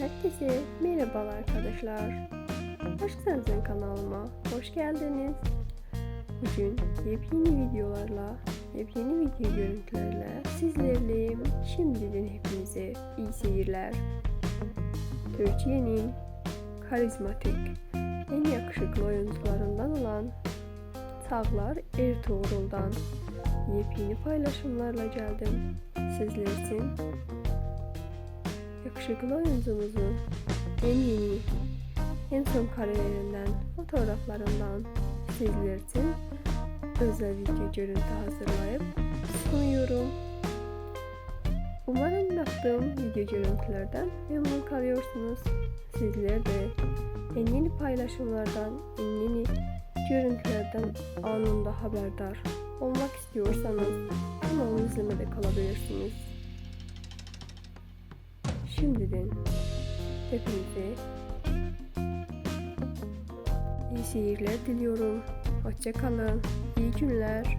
Herkese merhabalar arkadaşlar. Geldiniz kanalıma. Hoş geldiniz. Bugün yepyeni videolarla, yepyeni video görüntülerle sizlerleyim. Şimdiden hepinize iyi seyirler. Türkiye'nin karizmatik, en yakışıklı oyuncularından olan Tağlar Ertuğrul'dan yepyeni paylaşımlarla geldim. Sizler için yakışıklı oyuncumuzun en yeni, en son karelerinden, fotoğraflarından sizler için özel video görüntü hazırlayıp sunuyorum. Umarım yaptığım video görüntülerden memnun kalıyorsunuz. Sizler de en yeni paylaşımlardan, en yeni görüntülerden anında haberdar olmak istiyorsanız kanalımı izlemede kalabilirsiniz. Şimdiden hepinize iyi seyirler diliyorum. Hoşça kalın. İyi günler.